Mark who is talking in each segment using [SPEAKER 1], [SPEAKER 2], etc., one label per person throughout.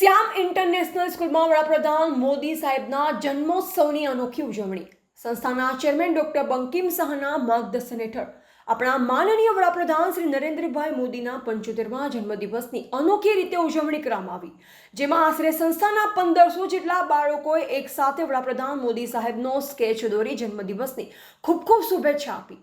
[SPEAKER 1] શ્યામ international સ્કૂલમાં વડાપ્રધાન મોદી સાહેબના જન્મોત્સવની અનોખી ઉજવણી. સંસ્થાના ચેરમેન ડોક્ટર બંકિમ શાહના માર્ગદર્શન હેઠળ આપણા માનનીય વડાપ્રધાન શ્રી નરેન્દ્રભાઈ મોદીના પંચોતેરમા જન્મદિવસની અનોખી રીતે ઉજવણી કરવામાં આવી. જેમાં આશરે સંસ્થાના પંદરસો જેટલા બાળકોએ એક સાથે વડાપ્રધાન મોદી સાહેબનો સ્કેચ દોરી જન્મદિવસની ખૂબ ખૂબ શુભેચ્છા આપી.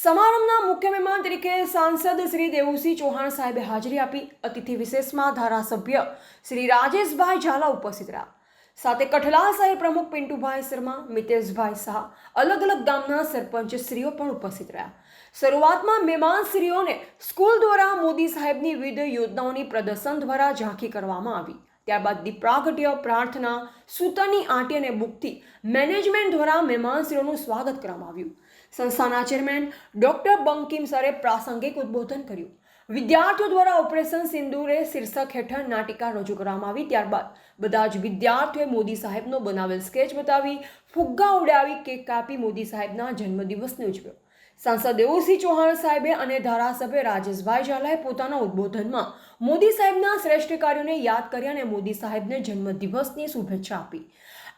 [SPEAKER 1] સમારંભના મુખ્ય મહેમાન તરીકે સાંસદ શ્રી દેવુસિંહ ચૌહાણ સાહેબે હાજરી આપી. અતિથિ વિશેષમાં ધારાસભ્ય શ્રી રાજેશભાઈ ઝાલા ઉપસ્થિત રહ્યા. સાથે કઠલાલ સાહેબ પ્રમુખ પિન્ટુભાઈ શર્મા, મિતેશભાઈ શાહ, અલગ અલગ ગામના સરપંચ શ્રીઓ પણ ઉપસ્થિત રહ્યા. શરૂઆતમાં મહેમાન શ્રીઓને સ્કૂલ દ્વારા મોદી સાહેબની વિવિધ યોજનાઓની પ્રદર્શન દ્વારા ઝાંખી કરવામાં આવી. ત્યારબાદ દીપ્રાગટ્ય પ્રાર્થના, સૂતરની આંટી અને બુકથી મેનેજમેન્ટ દ્વારા મહેમાનશ્રીઓનું સ્વાગત કરવામાં આવ્યું. સંસ્થાના ચેરમેન ડોક્ટર બંકિમ સરે પ્રાસંગિક ઉદ્બોધન કર્યું. વિદ્યાર્થીઓ દ્વારા ઓપરેશન સિંદૂરે શીર્ષક હેઠળ નાટિકા રજૂ કરવામાં આવી. ત્યારબાદ બધા જ વિદ્યાર્થીઓએ મોદી સાહેબનો બનાવેલ સ્કેચ બતાવી. ફુગ્ગા ઉડાવી કેક કાપી મોદી સાહેબના જન્મદિવસને ઉજવ્યો. સાંસદ દેવુસિંહ ચૌહાણ સાહેબે અને ધારાસભ્ય રાજેશભાઈ ઝાલાએ પોતાના ઉદ્બોધનમાં મોદી સાહેબના શ્રેષ્ઠ કાર્યોને યાદ કર્યા અને મોદી સાહેબને જન્મદિવસની શુભેચ્છા આપી.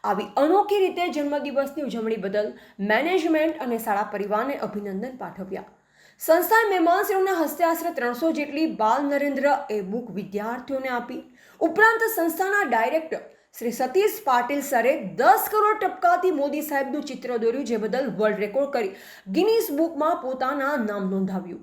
[SPEAKER 1] આવી અનોખી રીતે જન્મદિવસની ઉજવણી બદલ મેનેજમેન્ટ અને શાળા પરિવારને અભિનંદન પાઠવ્યા. સંસ્થાએ મહેમાનશ્રીઓના હસ્તે આશરે ત્રણસો જેટલી બાલ નરેન્દ્ર એ બુક વિદ્યાર્થીઓને આપી. ઉપરાંત સંસ્થાના ડાયરેક્ટર શ્રી સતીશ પાટીલ સરે દસ કરોડ ટપકાથી મોદી સાહેબનું ચિત્ર દોર્યું જે બદલ વર્લ્ડ રેકોર્ડ કરી. ગિનીસ બુકમાં પોતાના નામ નોંધાવ્યું.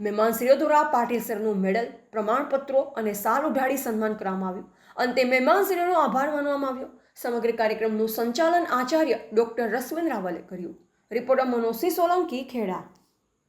[SPEAKER 1] મહેમાનશ્રીઓ દ્વારા પાટીલ સરનું મેડલ, પ્રમાણપત્રો અને સાલ ઉઢાડી સન્માન કરવામાં આવ્યું. અંતે મહેમાનશ્રીઓનો આભાર માનવામાં આવ્યો. સમગ્ર કાર્યક્રમનું સંચાલન આચાર્ય ડોક્ટર રસવંત રાવલે કર્યું. રિપોર્ટર મનોસી સોલંકી ખેડા.